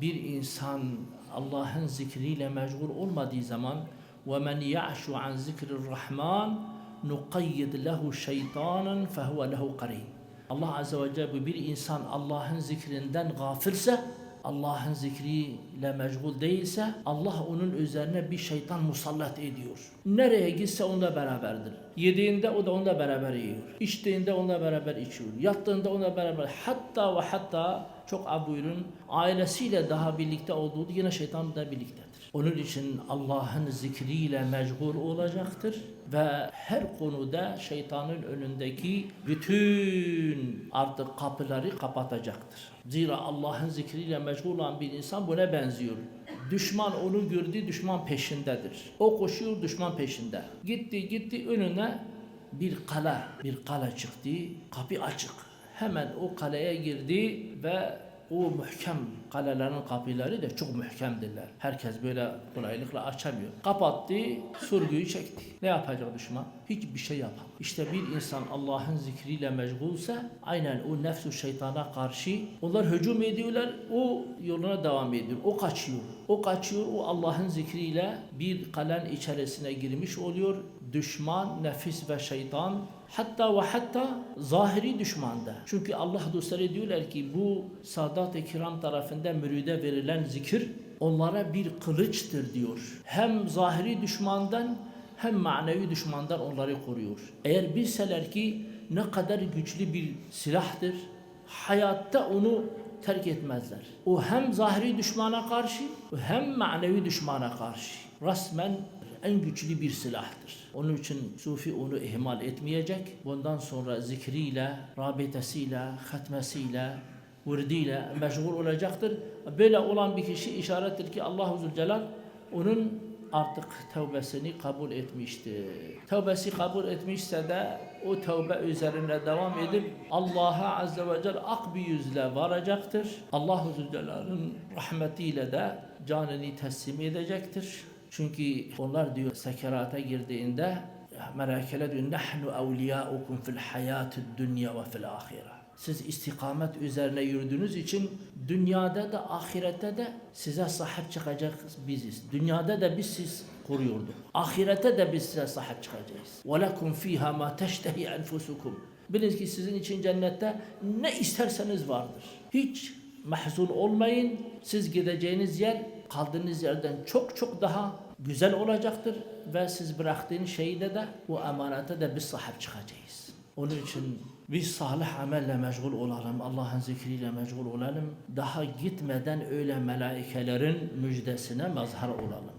bir insan Allah'ın zikriyle meşgul olmadığı zaman وَمَنْ يَعْشُ عَنْ ذِكْرِ الرَّحْمَانِ نُقَيِّدْ لَهُ شَيْطَانًا فَهُوَ لَهُ قَرِينٌ Allah Azze ve Celle bir insan Allah'ın zikrinden gafilse, Allah'ın zikriyle meşgul değilse Allah onun üzerine bir şeytan musallat ediyor. Nereye gitse onunla beraberdir. Yediğinde o da onunla beraber yiyor. İçtiğinde onunla beraber içiyor. Yattığında onunla beraber. Hatta ve hatta çok ab buyurun ailesiyle daha birlikte olduğu yine şeytan da birliktedir. Onun için Allah'ın zikriyle meşgul olacaktır ve her konuda şeytanın önündeki bütün artık kapıları kapatacaktır. Zira Allah'ın zikriyle meşgul olan bir insan buna benziyor. Düşman onu gördü, düşman peşindedir. O koşuyor, düşman peşinde. Gitti, gitti önüne bir kale, bir kale çıktı, kapı açık. Hemen o kaleye girdi ve o mühkem kalelerin kapıları da çok mühkemdirler. Herkes böyle kolaylıkla açamıyor. Kapattı, surguyu çekti. Ne yapacak düşman? Hiçbir şey yapamaz. İşte bir insan Allah'ın zikriyle meşgulse aynen o nefsu şeytana karşı onlar hücum ediyorlar. O yoluna devam ediyor. O kaçıyor. O kaçıyor. O Allah'ın zikriyle bir kalen içerisine girmiş oluyor. Düşman, nefis ve şeytan hatta ve hatta zahiri düşmanda. Çünkü Allah dostları diyorlar ki bu Sadat-ı Kiram tarafından müride verilen zikir onlara bir kılıçtır diyor. Hem zahiri düşmandan hem manevi düşmandan onları koruyor. Eğer bilseler ki ne kadar güçlü bir silahtır, hayatta onu terk etmezler. O hem zahiri düşmana karşı hem manevi düşmana karşı. Resmen en güçlü bir silahtır. Onun için Sufi onu ihmal etmeyecek. Bundan sonra zikriyle, rabitesiyle, hatmesiyle, vurdiyle meşgul olacaktır. Böyle olan bir kişi işarettir ki Allah-u Zülcelal onun artık tevbesini kabul etmiştir. Tevbesi kabul etmişse de o tevbe üzerine devam edip Allah'a Azze ve Celle ak bir yüzle varacaktır. Allah-u Zülcelal'ın rahmetiyle de canını teslim edecektir. Çünkü onlar diyor sekerata girdiğinde melakeler diyor nahnu evliyaukum fil hayatid dünya ve fil ahire Siz istikamet üzerine yürüdüğünüz için dünyada da ahirette de size sahip çıkacak biziz. Dünyada da biz siz koruyorduk. Ahirette de biz size sahip çıkacağız. وَلَكُمْ ف۪يهَا مَا تَشْتَهِ أَنْفُسُكُمْ Bilin ki sizin için cennette ne isterseniz vardır. Hiç mahzun olmayın. Siz gideceğiniz yer kaldığınız yerden çok çok daha güzel olacaktır ve siz bıraktığınız şeyde de o emanete de biz sahip çıkacağız. Onun için biz salih amelle meşgul olalım, Allah'ın zikriyle meşgul olalım. Daha gitmeden öyle melaikelerin müjdesine mazhar olalım.